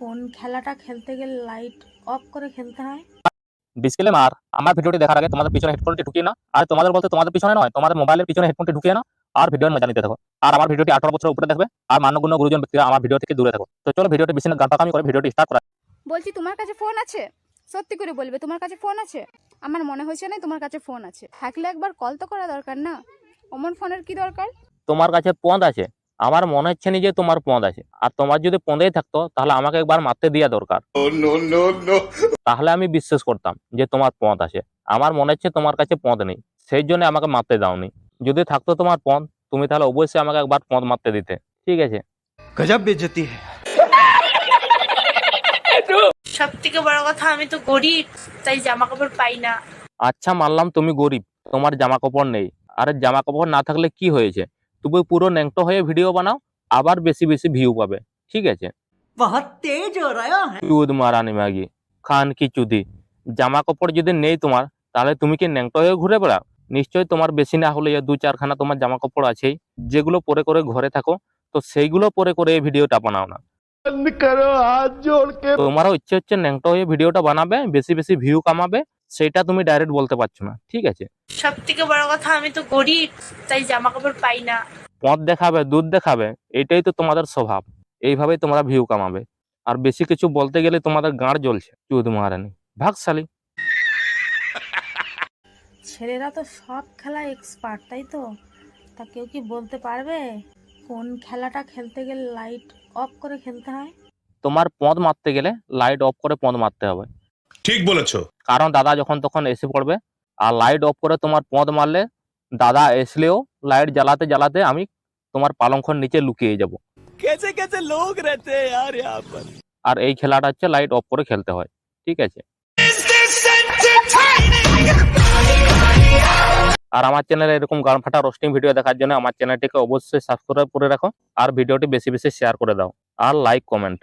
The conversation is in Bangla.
কোন খেলাটা খেলতে গেলে লাইট অফ করে খেলতে হয়? ডিসক্লেমার আমার ভিডিওটি দেখার আগে তোমাদের পিছনে হেডফোনটি ঢুকিয়ে না আর তোমাদের বলতে তোমাদের পিছনে নয় তোমাদের মোবাইলের পিছনে হেডফোনটি ঢুকিয়ে না আর ভিডিওর মজা নিতে থাকো। আর আমার ভিডিওটি আঠারো বছর উপরে দেখবে আর মান্যগুণ্য গুরুজন ব্যক্তিরা আমার ভিডিও থেকে দূরে থাকো। তো চলো ভিডিওটি বেশি পাকামি করে ভিডিওটি স্টার্ট করা বলছি তোমার কাছে ফোন আছে? সত্যি করে বলবে তোমার কাছে ফোন আছে? আমার মনে হয়েছে না তোমার কাছে ফোন আছে। থাকলে একবার কল তো করা দরকার না? অমন ফোনের কি দরকার? তোমার কাছে পদ আছে। আমার মনে হচ্ছে না যে তোমার পদ আছে। আর তোমার যদি পদেই থাকতো তাহলে আমাকে একবার মারতে দেওয়া দরকার। তাহলে আমি বিশ্বাস করতাম যে তোমার পদ আছে। আমার মনে হচ্ছে তোমার কাছে পদ নেই। সেই জন্য আমাকে মারতে দাওনি। যদি থাকতো তোমার পদ তুমি তাহলে অবশ্যই আমাকে একবার পদ মারতে দিতে। ঠিক আছে? গজব বেজতি সব থেকে বড় কথা আমি তো গরিব তাই জামা কাপড় পাই না। আচ্ছা মানলাম তুমি গরিব। তোমার জামা কাপড় নেই। আর জামা কাপড় না থাকলে কি হয়েছে? তুমি পুরো ন্যাংটো হয়ে ভিডিও বানাও আবার বেশি বেশি ভিউ পাবে। ঠিক আছে? চুদ মারানি মাগি খান কি চুদি। জামা কাপড় যদি নেই তোমার তাহলে তুমি কি ন্যাংটো হয়ে ঘুরে বেড়াও? নিশ্চয়ই তোমার বেশি না হলে দু চারখানা তোমার জামা কাপড় আছেই। যেগুলো পরে করে ঘরে থাকো তো সেইগুলো পরে করে এই ভিডিওটা বানাও না। তোমারও ইচ্ছে হচ্ছে ন্যাংটো হয়ে ভিডিওটা বানাবে বেশি বেশি ভিউ কামাবে সেটা তুমি ডাইরেক্ট বলতে পারছ না ঠিক আছে? সব থেকে বড় কথা আমি তো গরিব তাই জামা কাপড় পাই না। পথ দেখাবে দুধ দেখাবে এটাই তো তোমাদের স্বভাব। এইভাবেই তোমরা ভিউ কামাবে। আর বেশি কিছু বলতে গেলে তোমাদের গাঁড় জ্বলছে চুদ মারানি ভাগশালী ছেলেরা তো সব খেলায় এক্সপার্ট তাই তো? তা কেউ কি বলতে পারবে? কোন খেলাটা খেলতে গেলে লাইট অফ করে খেলতে হয়? তোমার পদ মারতে গেলে লাইট অফ করে পদ মারতে হবে। ঠিক বলেছো কারণ দাদা যখন তখন এসে পড়বে আর লাইট অফ করে তোমার পদ মারলে দাদা আসলেও লাইট জ্বালাতে জ্বালাতে আমি তোমার পালঙ্কর নিচে লুকিয়ে যাব कैसे कैसे लोग रहते हैं यार यहाँ पर আর এই খেলাটা হচ্ছে লাইট অফ করে খেলতে হয় ঠিক আছে আর আমার চ্যানেলে এরকম গান ফাটা রোস্টিং ভিডিও দেখার জন্য আমার চ্যানেলটিকে অবশ্যই সাবস্ক্রাইব করে রাখো আর ভিডিওটি বেশি বেশি শেয়ার করে দাও আর লাইক কমেন্ট